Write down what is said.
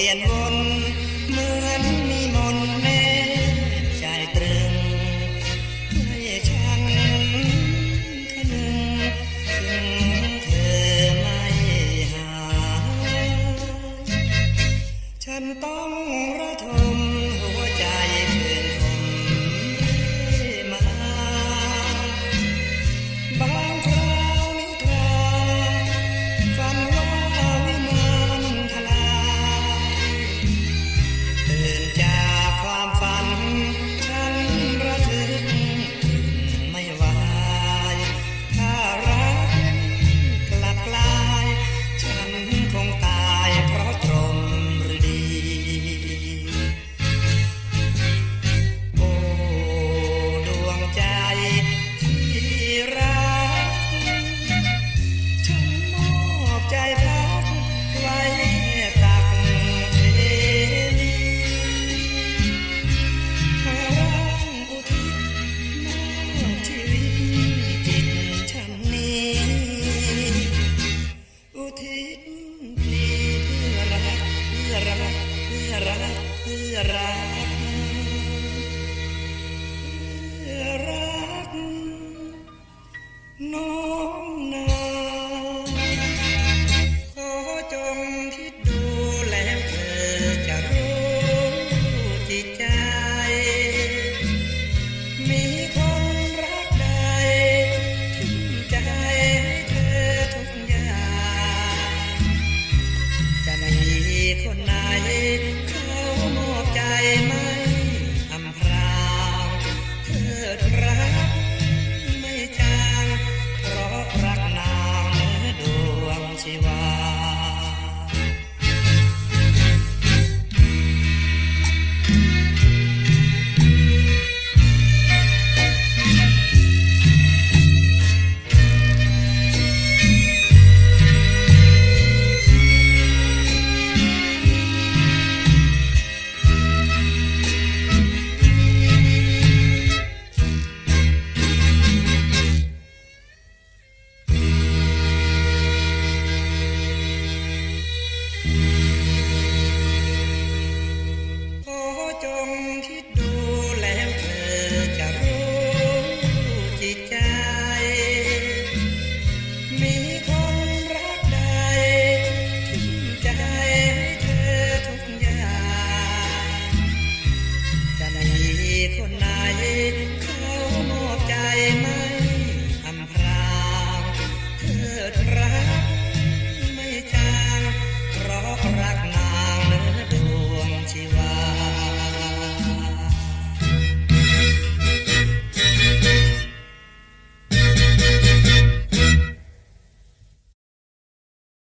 วียนวนเหมือนมีมนแม่ใจตรึงให้ฉันคนึงถึงเธอไม่หา ฉันต้องระทม คนไหน